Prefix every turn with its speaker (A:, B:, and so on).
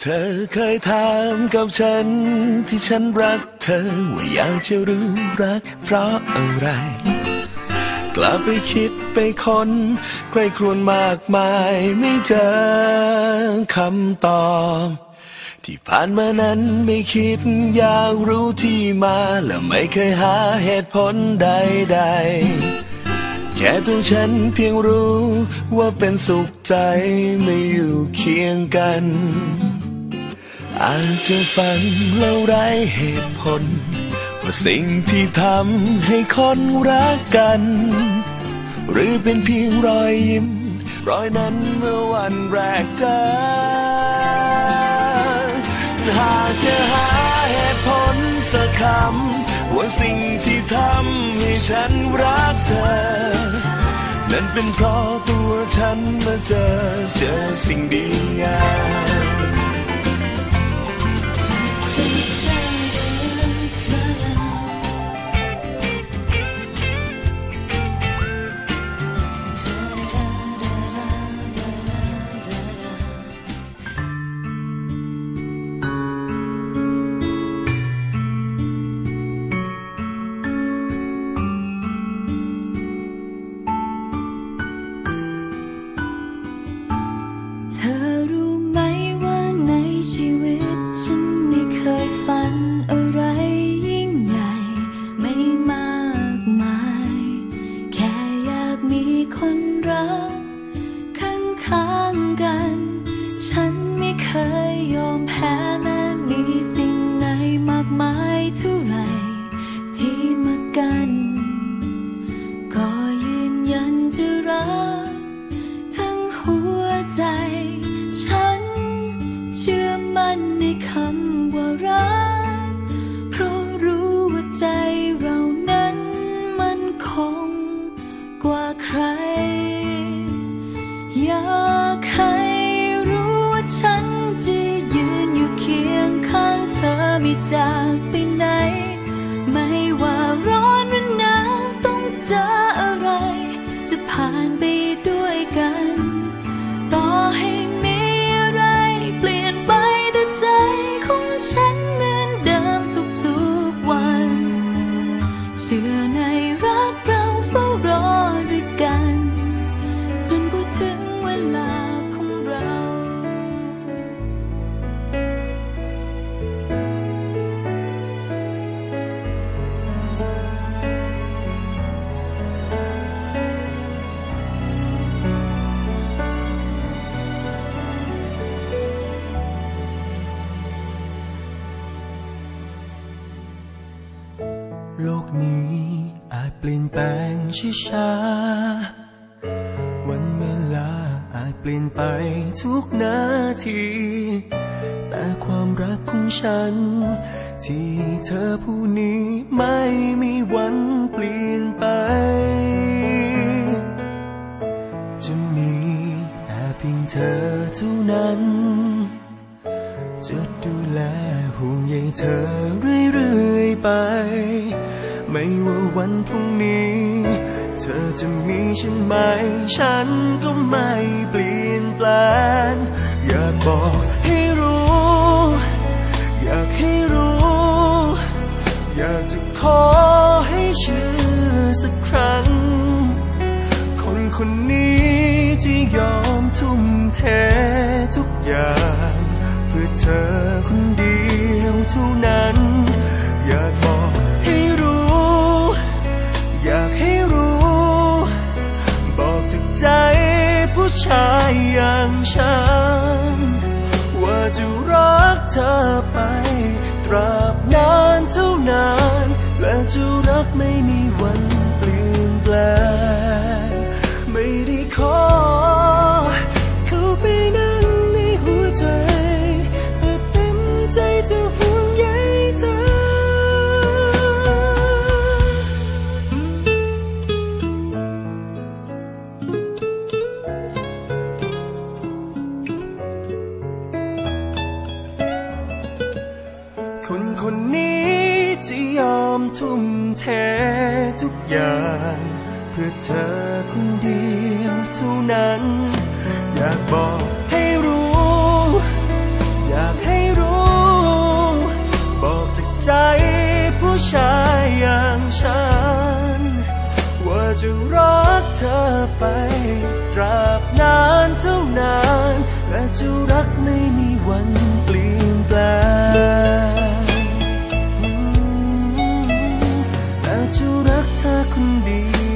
A: เธอเคยถามกับฉันที่ฉันรักเธอ ว่าอยากจะรู้รักเพราะอะไร กลับไปคิดไปค้นใครครวนมากมายไม่เจอคำตอบที่ผ่านมานั้นไม่คิดอยากรู้ที่มา และไม่เคยหาเหตุผลใด ๆ แค่ตัวฉันเพียงรู้ว่าเป็นสุขใจไม่อยู่เคียงกัน อาจจะฟังแล้วไร้เหตุผล ว่าสิ่งที่ทำให้คนรักกัน หรือเป็นเพียงรอยยิ้ม รอยนั้นเมื่อวันแรกเจอหากจะหาเหตุผลสักคำว่าสิ่งที่ทำให้ฉันรักเธอ นั้นเป็นเพราะตัวฉันมาเจอเจอสิ่งดีงา
B: ม เท่าไรที่มากัน ก็ยืนยันจะรักทั้งหัวใจ ฉันเชื่อมั่นในคำว่ารัก เพราะรู้ว่าใจเรานั้นมันคงกว่าใคร อยากให้รู้ว่าฉันจะยืนอยู่เคียงข้างเธอไม่จาก ผ่าน
C: โลกนี้อาจเปลี่ยนแปลงช้าๆวันเวลาอาจเปลี่ยนไปทุกนาที แต่ความรักของฉัน ที่เธอผู้นี้ไม่มีวันเปลี่ยนไป จะมีแต่เพียงเธอเท่านั้น จะดูแลห่วงใยเธอเรื่อยๆไป ไม่ว่าวันพรุ่งนี้ เธอจะมีฉันไหม ฉันก็ไม่เปลี่ยนแปลงอยากบอกให้รู้ อยากให้รู้ อยากจะขอให้เชื่อสักครั้ง คนคนนี้ที่ยอมทุ่มเททุกอย่าง พื่อเธอคนเดียวเท่านั้น อยากบอกให้รู้ อยากให้รู้ บอกจากใจผู้ชายอย่างฉัน ว่าจะรักเธอไป ตราบนานเท่านาน และจะรักไม่มีวันเปลี่ยนแปลง คนนี้จะยอมทุ่มเททุกอย่าง เพื่อเธอคนเดียวเท่านั้น อยากบอกให้รู้ อยากให้รู้ บอกจากใจผู้ชายอย่างฉัน ว่าจะรักเธอไป ตราบนานเท่านานและจะรักไม่มีวันเปลี่ยนแปลง รักเธอคนเดีย